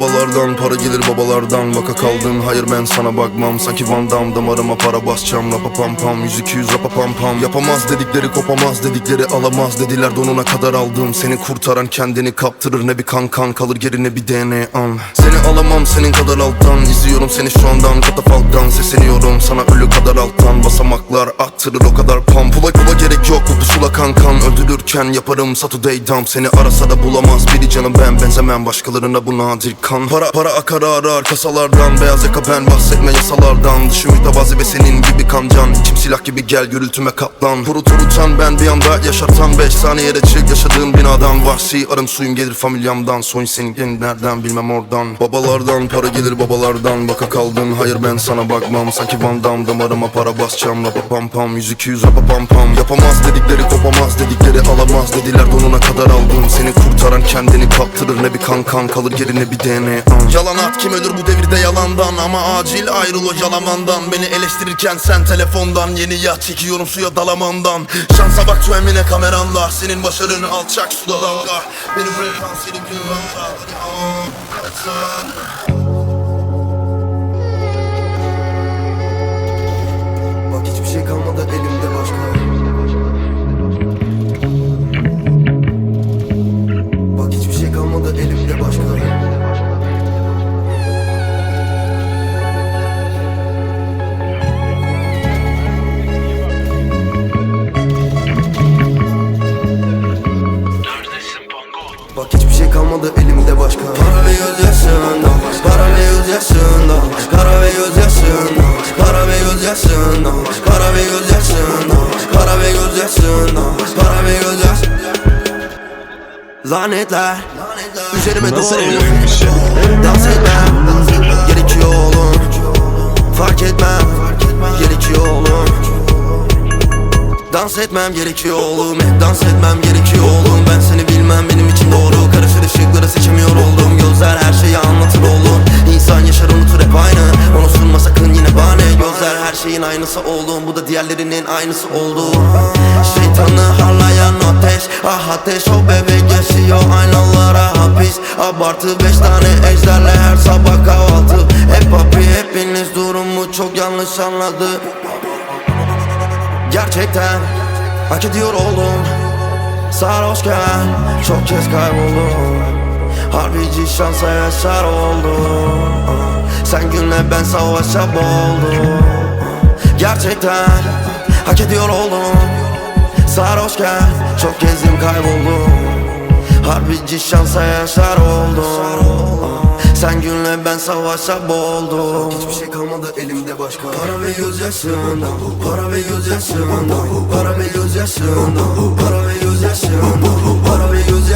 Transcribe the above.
Babalardan para gelir babalardan. Vaka kaldın hayır ben sana bakmam. Sanki Van Damme damarıma para basacağım. Rapa pam pam yüz iki yüz rapa pam pam. Yapamaz dedikleri kopamaz dedikleri alamaz Dediler. Donuna kadar aldım. Seni kurtaran kendini kaptırır. Ne bir kan kan kalır geri ne bir DNA an. Seni alamam senin kadar alttan. İzliyorum seni şu andan katafalktan Sesleniyorum sana ölü kadar alttan. Basamaklar attırır o kadar pam Pula pula gerek Öldürürken yaparım Saturday dump. Seni arasa da bulamaz biri canım. Ben Benzemem başkalarına bu nadir kan. Para para akar arar kasalardan. Beyaz yaka ben bahsetme yasalardan. Dışı mütevazi ve senin gibi kancan. İçim silah gibi gel gürültüme katlan Turut turutan ben bir anda yaşartan Beş saniyede çık yaşadığım binadan Vahsi arım suyum gelir familyamdan. Soyun senin gelin nereden bilmem oradan. Babalardan para gelir babalardan. Baka kaldın hayır ben sana bakmam. Sanki Van damarıma para basacağım. Rapa pam pam yüz iki yüz rapa pam. Pam Yapamaz dedikleri kopamaz dedikleri alamaz Dediler donuna kadar aldım. Seni kurtaran kendini kaptırır. Ne bir kan kan kalır geri ne bir DNA Yalan at kim ölür bu devirde yalandan? Ama acil ayrıl o yalamandan. Beni eleştirirken sen telefondan. Yeni yat çekiyorum suya dalamandan. Şansa bak tüemine kameranla. Senin başarını alçak suda dalga. Beni bırakan senin günahlar kalmadı elimde başka. Para ve gözyaşında Para ve gözyaşında Para ve gözyaşında Para ve gözyaşında Para ve gözyaşında Para ve gözyaşında Para ve gözyaş Lanetler. Üzerime Nasıl doğru ya? Dans etmem. Gerekiyor oğlum. Fark etmem. Gerekiyor oğlum. Dans etmem gerekiyor oğlum. Hep dans etmem gerekiyor Şeyin aynısı oğlum Bu da diğerlerinin aynısı oldu. Şeytanı harlayan ateş Ah ateş o bebek yaşıyor aynalara hapis. Abartı beş tane ejderle her sabah kahvaltı. Hep papi hepiniz durumu çok yanlış anladı. Gerçekten hak ediyor oldum. Sarhoşken çok kez kayboldum. Harbici şansa yaşar oldum. Sen günle ben savaşa boğuldum Gerçekten hak ediyor oldum. Sarhoşken çok gezdim kayboldum. Harbici şansa yaşar oldum. Sen günle ben savaşa boğuldum. Hiçbir şey kalmadı elimde başka. Para ve gözyaşında Para ve gözyaşında Para ve gözyaşında Para ve gözyaşında Para ve gözyaşında Para ve gözyaşında